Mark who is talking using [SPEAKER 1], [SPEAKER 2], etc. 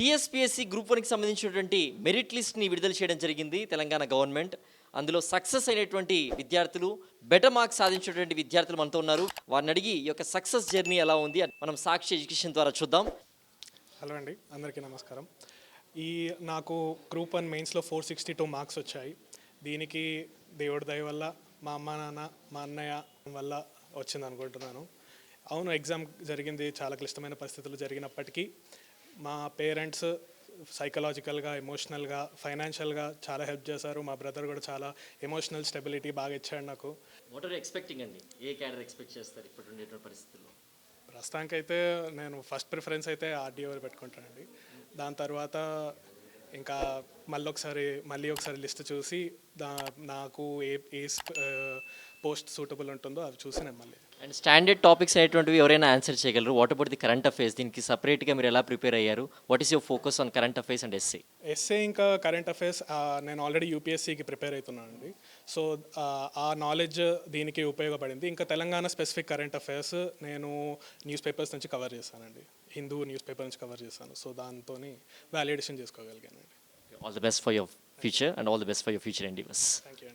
[SPEAKER 1] TSPSC group వన్కి సంబంధించినటువంటి merit లిస్ట్ని విడుదల చేయడం జరిగింది తెలంగాణ గవర్నమెంట్. అందులో సక్సెస్ అయినటువంటి విద్యార్థులు బెటర్ మార్క్స్ సాధించినటువంటి విద్యార్థులు మనతో ఉన్నారు. వారిని అడిగి ఈ యొక్క సక్సెస్ జర్నీ ఎలా ఉంది అని మనం సాక్షి ఎడ్యుకేషన్ ద్వారా చూద్దాం.
[SPEAKER 2] హలో అండి అందరికీ నమస్కారం. ఈ నాకు గ్రూప్ వన్ మెయిన్స్లో ఫోర్ సిక్స్టీ టూ మార్క్స్ వచ్చాయి. దీనికి దేవుడి దయ వల్ల మా అమ్మ నాన్న మా అన్నయ్య వల్ల వచ్చింది అనుకుంటున్నాను అవును ఎగ్జామ్ జరిగింది చాలా క్లిష్టమైన పరిస్థితులు జరిగినప్పటికీ మా పేరెంట్స్ సైకలాజికల్గా ఎమోషనల్గా ఫైనాన్షియల్గా చాలా హెల్ప్ చేశారు. మా బ్రదర్ కూడా చాలా ఎమోషనల్ స్టెబిలిటీ బాగా ఇచ్చాడు నాకు.
[SPEAKER 1] వాట్ ఆర్ ఎక్స్పెక్టింగ్ అండి? ఏ క్యాడర్ ఎక్స్పెక్ట్ చేస్తారు ఇప్పుడు ఉండేటువంటి పరిస్థితుల్లో?
[SPEAKER 2] ప్రస్తుతానికైతే నేను ఫస్ట్ ప్రిఫరెన్స్ అయితే ఆర్డీఓ పెట్టుకుంటానండి. దాని తర్వాత ఇంకా మళ్ళీ ఒకసారి మళ్ళీ ఒకసారి లిస్ట్ చూసి దా నాకు ఏ ఏ పోస్ట్ సూటబుల్ ఉంటుందో అవి చూసి నేను మళ్ళీ.
[SPEAKER 1] అండ్ స్టాండర్డ్ టాపిక్స్ అనేటువంటివి ఎవరైనా ఆన్సర్ చేయగలరు. What about the current affairs దీనికి సపరేట్గా మీరు ఎలా ప్రిపేర్ అయ్యారు? What is your focus on current affairs and SC
[SPEAKER 2] SA ఇంకా కరెంట్ అఫైర్స్ నేను ఆల్రెడీ యూపీఎస్సీకి ప్రిపేర్ అవుతున్నానండి. సో ఆ నాలెడ్జ్ దీనికి ఉపయోగపడింది. ఇంకా తెలంగాణ స్పెసిఫిక్ కరెంట్ అఫైర్స్ నేను న్యూస్ పేపర్స్ నుంచి కవర్ చేశానండి. హిందూ న్యూస్ పేపర్ నుంచి కవర్ చేశాను సో దాంతో valuation చేసుకోగలిగానండి.
[SPEAKER 1] All the best for your future and all the best for your future endeavours
[SPEAKER 2] thank you